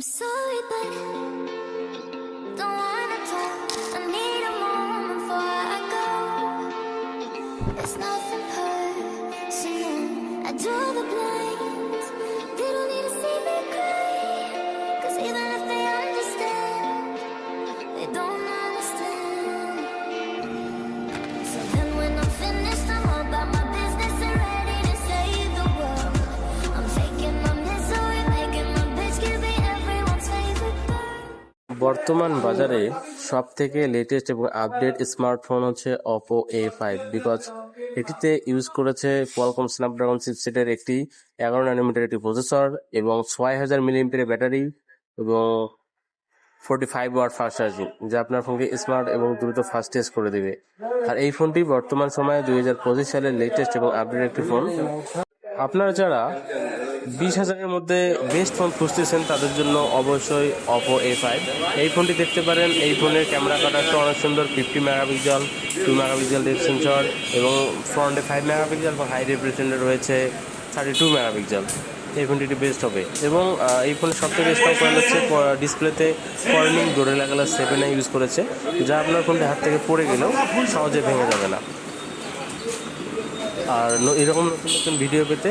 I'm sorry, but don't wanna talk. I need a moment before I go. It's nothing personal. I draw the blinds. বর্তমান বাজারে সব থেকে latest এবং update smartphone হচ্ছে Oppo A five because এটিতে use করেছে Qualcomm Snapdragon চিপসেটের একটি এগারো ন্যানোমিটার একটি প্রসেসর এবং ছয় হাজার মিলিমিটারের ব্যাটারি এবং forty five watt fast charging যা আপনার ফোনকে স্মার্ট এবং দ্রুত ফাস্ট টেস্ট করে দেবে। আর এই ফোনটি বর্তমান সময়ে দুই হাজার পঁচিশ সালের লেটেস্ট এবং আপডেট একটি ফোন আপনারা যারা বিশ হাজারের মধ্যে বেস্ট ফোন খুঁজতেছেন তাদের জন্য অবশ্যই অপো এ ফাইভ এই ফোনটি দেখতে পারেন, এই ফোনের ক্যামেরা কাটারটা অনেক সুন্দর fifty megapixel two megapixel depth sensor এবং ফ্রন্টে ফাইভ মেগাপিক্সেল এবং হাই রেপ্রেজেন্টে রয়েছে থার্টি টু মেগাপিক্সেল এই ফোনটি বেস্ট হবে। এবং এই ফোনের সব থেকে স্ট্রং পয়েন্ট হচ্ছে ডিসপ্লেতে Corning Gorilla colour seven use করেছে, যা আপনার ফোনটি হাত থেকে পড়ে গেলেও সহজে ভেঙে যাবে না। আর এরকম নতুন নতুন ভিডিও পেতে